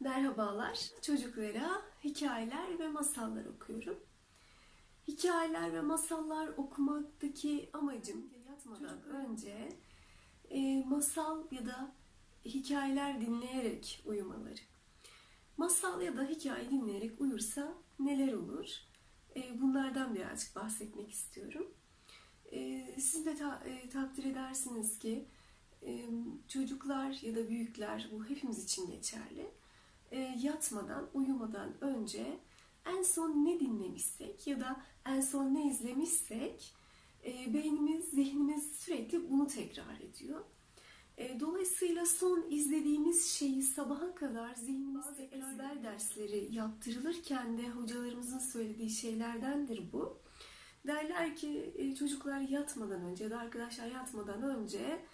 Merhabalar. Çocuklara hikayeler ve masallar okuyorum. Hikayeler ve masallar okumaktaki amacım yatmadan önce e, masal ya da hikayeler dinleyerek uyumaları. Masal ya da hikaye dinleyerek uyursa neler olur? E, bunlardan birazcık bahsetmek istiyorum. E, siz de ta- e, takdir edersiniz ki e, çocuklar ya da büyükler bu hepimiz için geçerli e, yatmadan, uyumadan önce en son ne dinlemişsek ya da en son ne izlemişsek e, beynimiz, zihnimiz sürekli bunu tekrar ediyor. E, dolayısıyla son izlediğimiz şeyi sabaha kadar zihnimizde ezber dersleri yaptırılırken de hocalarımızın söylediği şeylerdendir bu. Derler ki e, çocuklar yatmadan önce ya da arkadaşlar yatmadan önce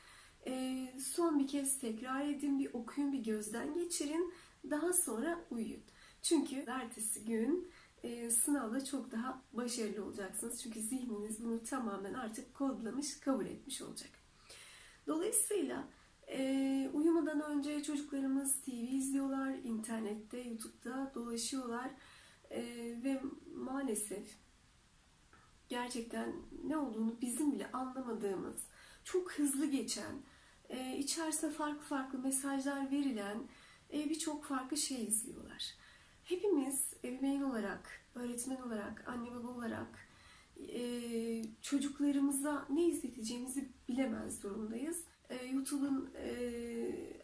e, son bir kez tekrar edin, bir okuyun, bir gözden geçirin. Daha sonra uyuyun. Çünkü ertesi gün e, sınavda çok daha başarılı olacaksınız. Çünkü zihniniz bunu tamamen artık kodlamış, kabul etmiş olacak. Dolayısıyla e, uyumadan önce çocuklarımız TV izliyorlar, internette, YouTube'da dolaşıyorlar E, ve maalesef gerçekten ne olduğunu bizim bile anlamadığımız, çok hızlı geçen, e, içerisinde farklı farklı mesajlar verilen e, birçok farklı şey izliyorlar. Hepimiz ebeveyn olarak, öğretmen olarak, anne baba olarak e, çocuklarımıza ne izleteceğimizi bilemez durumdayız. E, YouTube'un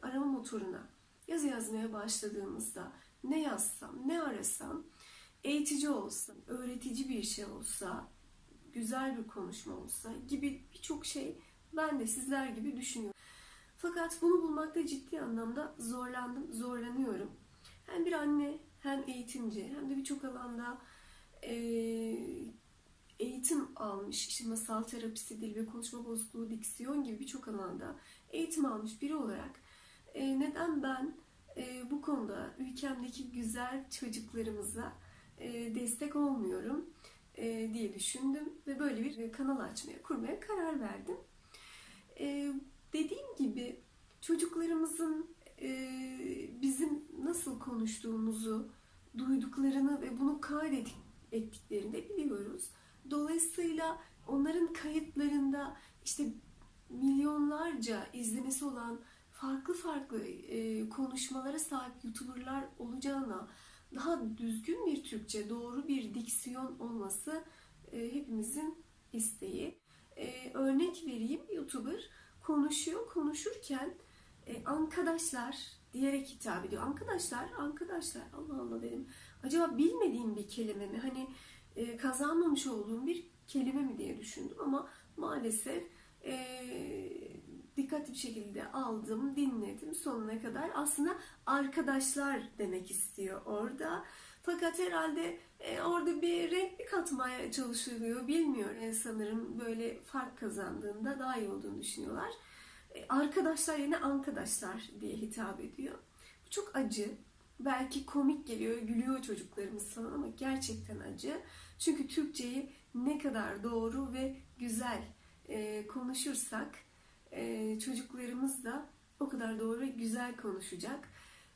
arama motoruna yazı yazmaya başladığımızda ne yazsam, ne arasam, eğitici olsa, öğretici bir şey olsa, güzel bir konuşma olsa gibi birçok şey ben de sizler gibi düşünüyorum. Fakat bunu bulmakta ciddi anlamda zorlandım, zorlanıyorum. Hem bir anne, hem eğitimci, hem de birçok alanda e, eğitim almış, işte masal terapisi, dil ve konuşma bozukluğu, diksiyon gibi birçok alanda eğitim almış biri olarak e, neden ben e, bu konuda ülkemdeki güzel çocuklarımıza destek olmuyorum diye düşündüm ve böyle bir kanal açmaya, kurmaya karar verdim. E, dediğim gibi çocuklarımızın e, bizim nasıl konuştuğumuzu duyduklarını ve bunu kaydettiklerini de biliyoruz. Dolayısıyla onların kayıtlarında işte milyonlarca izlemesi olan farklı farklı e, konuşmalara sahip YouTuber'lar olacağına daha düzgün bir Türkçe, doğru bir diksiyon olması e, hepimizin isteği. Örnek vereyim YouTuber konuşuyor, konuşurken e, arkadaşlar diyerek hitap ediyor. Arkadaşlar, arkadaşlar Allah Allah dedim. Acaba bilmediğim bir kelime mi? Hani e, kazanmamış olduğum bir kelime mi diye düşündüm ama maalesef e, dikkatli bir şekilde aldım, dinledim sonuna kadar. Aslında arkadaşlar demek istiyor orada. Fakat herhalde e, orada bir renk bir katmaya çalışılıyor. Bilmiyorum. E, sanırım böyle fark kazandığında daha iyi olduğunu düşünüyorlar. E, arkadaşlar yerine arkadaşlar diye hitap ediyor. Bu çok acı. Belki komik geliyor, gülüyor çocuklarımız falan ama gerçekten acı. Çünkü Türkçeyi ne kadar doğru ve güzel e, konuşursak e, çocuklarımız da o kadar doğru ve güzel konuşacak.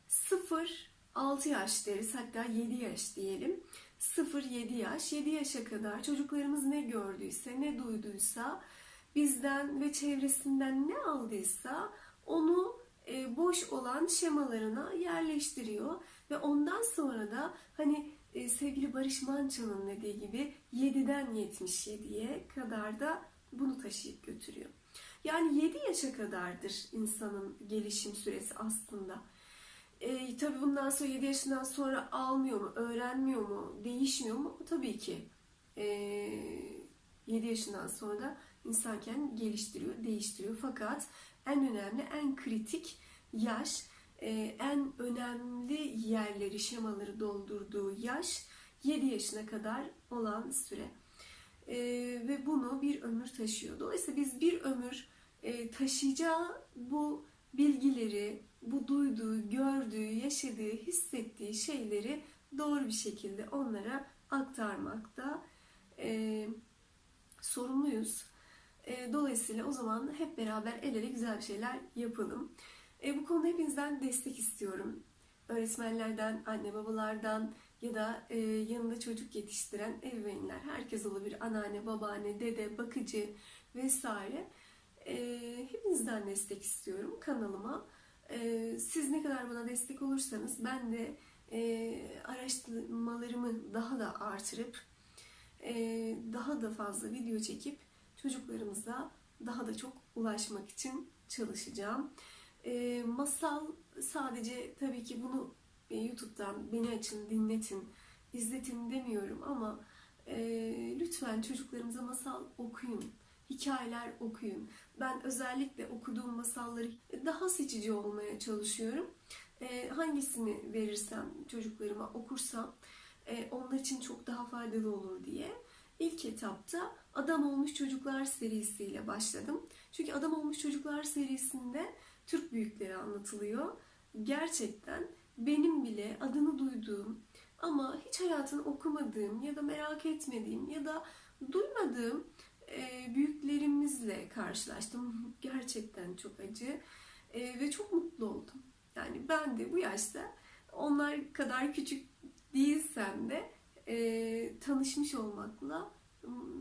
0-6 yaş deriz hatta 7 yaş diyelim. 0-7 yaş, 7 yaşa kadar çocuklarımız ne gördüyse, ne duyduysa, bizden ve çevresinden ne aldıysa onu e, boş olan şemalarına yerleştiriyor ve ondan sonra da hani e, sevgili Barış Manço'nun dediği gibi 7'den 77'ye kadar da bunu taşıyıp götürüyor. Yani 7 yaşa kadardır insanın gelişim süresi aslında. E, tabii bundan sonra 7 yaşından sonra almıyor mu, öğrenmiyor mu, değişmiyor mu? Tabii ki. E, 7 yaşından sonra da insan kendini geliştiriyor, değiştiriyor. Fakat en önemli, en kritik yaş, e, en önemli yerleri, şemaları doldurduğu yaş 7 yaşına kadar olan süre. E, ve bunu bir ömür taşıyor. Dolayısıyla biz bir ömür e, taşıyacağı bu bilgileri, bu duyduğu, gördüğü, yaşadığı, hissettiği şeyleri doğru bir şekilde onlara aktarmakta e, sorumluyuz. E, dolayısıyla o zaman hep beraber el ele güzel bir şeyler yapalım. E, bu konuda hepinizden destek istiyorum. Öğretmenlerden, anne babalardan ya da e, yanında çocuk yetiştiren ebeveynler, herkes olabilir. Anneanne, babaanne, dede, bakıcı vesaire. E, hepinizden destek istiyorum kanalıma. E, siz ne kadar bana destek olursanız ben de e, araştırmalarımı daha da artırıp e, daha da fazla video çekip çocuklarımıza daha da çok ulaşmak için çalışacağım. E, masal sadece tabii ki bunu e, YouTube'dan beni açın, dinletin, izletin demiyorum ama e, lütfen çocuklarımıza masal okuyun, hikayeler okuyun. Ben özellikle okuduğum masalları daha seçici olmaya çalışıyorum. E, hangisini verirsem çocuklarıma okursam e, onlar için çok daha faydalı olur diye. İlk etapta Adam Olmuş Çocuklar serisiyle başladım. Çünkü Adam Olmuş Çocuklar serisinde Türk büyükleri anlatılıyor. Gerçekten benim bile adını duyduğum ama hiç hayatını okumadığım ya da merak etmediğim ya da duymadığım e, büyüklerimizle karşılaştım. Gerçekten çok acı E, ve çok mutlu oldum. Yani ben de bu yaşta onlar kadar küçük değilsem de e, tanışmış olmakla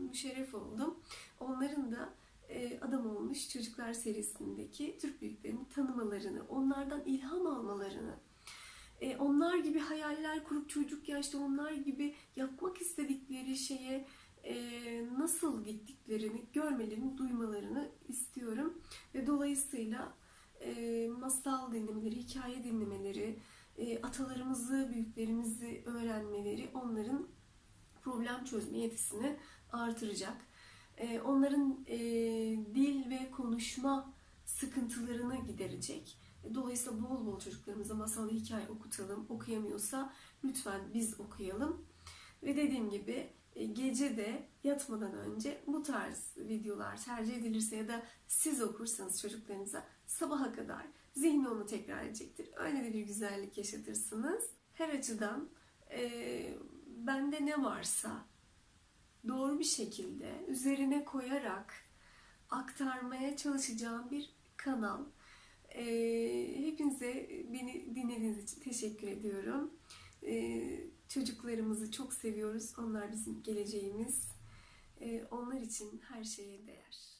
müşerref oldum. Onların da Adam Olmuş Çocuklar serisindeki Türk büyüklerini tanımalarını, onlardan ilham almalarını, e, onlar gibi hayaller kurup çocuk yaşta onlar gibi yapmak istedikleri şeye e, nasıl gittiklerini görmelerini, duymalarını istiyorum. Ve dolayısıyla e, masal dinlemeleri, hikaye dinlemeleri, e, atalarımızı, büyüklerimizi öğrenmeleri onların problem çözme yetisini artıracak. E, onların e, dil ve konuşma sıkıntılarını giderecek. Dolayısıyla bol bol çocuklarımıza masal hikaye okutalım. Okuyamıyorsa lütfen biz okuyalım. Ve dediğim gibi e, gece de yatmadan önce bu tarz videolar tercih edilirse ya da siz okursanız çocuklarınıza sabaha kadar zihni onu tekrar edecektir. Öyle de bir güzellik yaşatırsınız. Her açıdan e, bende ne varsa doğru bir şekilde üzerine koyarak aktarmaya çalışacağım bir kanal. E, hepinize beni dinlediğiniz için teşekkür ediyorum. E, çocuklarımızı çok seviyoruz. Onlar bizim geleceğimiz. E, onlar için her şeye değer.